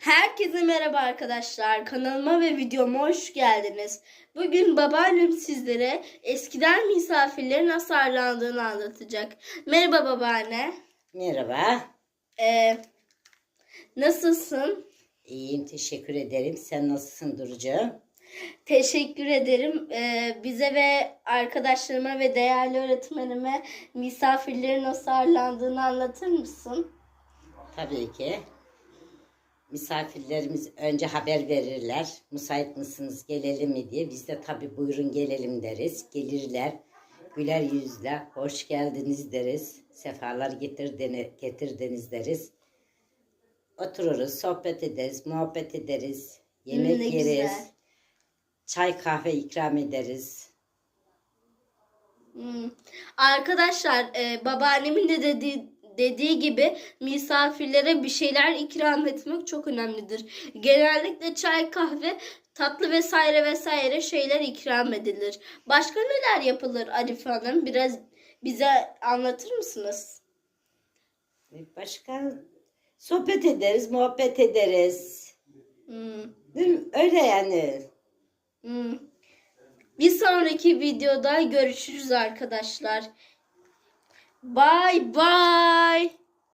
Herkese merhaba arkadaşlar. Kanalıma ve videoma hoş geldiniz. Bugün babaannem sizlere eskiden misafirlerin nasıl ağırlandığını anlatacak. Merhaba babaanne. Merhaba. Ee, nasılsın? İyiyim, teşekkür ederim. Sen nasılsın Durucu? Teşekkür ederim. Ee, bize ve arkadaşlarıma ve değerli öğretmenime misafirlerin nasıl ağırlandığını anlatır mısın? Tabii ki. Misafirlerimiz önce haber verirler. Müsait misiniz, gelelim mi diye. Biz de tabii buyurun gelelim deriz. Gelirler. Güler yüzle hoş geldiniz deriz. Sefalar getirdeni, getirdiniz deriz. Otururuz, sohbet ederiz, muhabbet ederiz. Yemek Ne yeriz. güzel. Çay kahve ikram ederiz. Hmm. Arkadaşlar e, babaannemin de dediği, dediği gibi misafirlere bir şeyler ikram etmek çok önemlidir. Genellikle çay, kahve, tatlı vesaire vesaire şeyler ikram edilir. Başka neler yapılır Arife Hanım? Biraz bize anlatır mısınız? Başka sohbet ederiz, muhabbet ederiz. Hmm. Değil mi? Öyle yani. Hmm. Bir sonraki videoda görüşürüz arkadaşlar. Bye bye.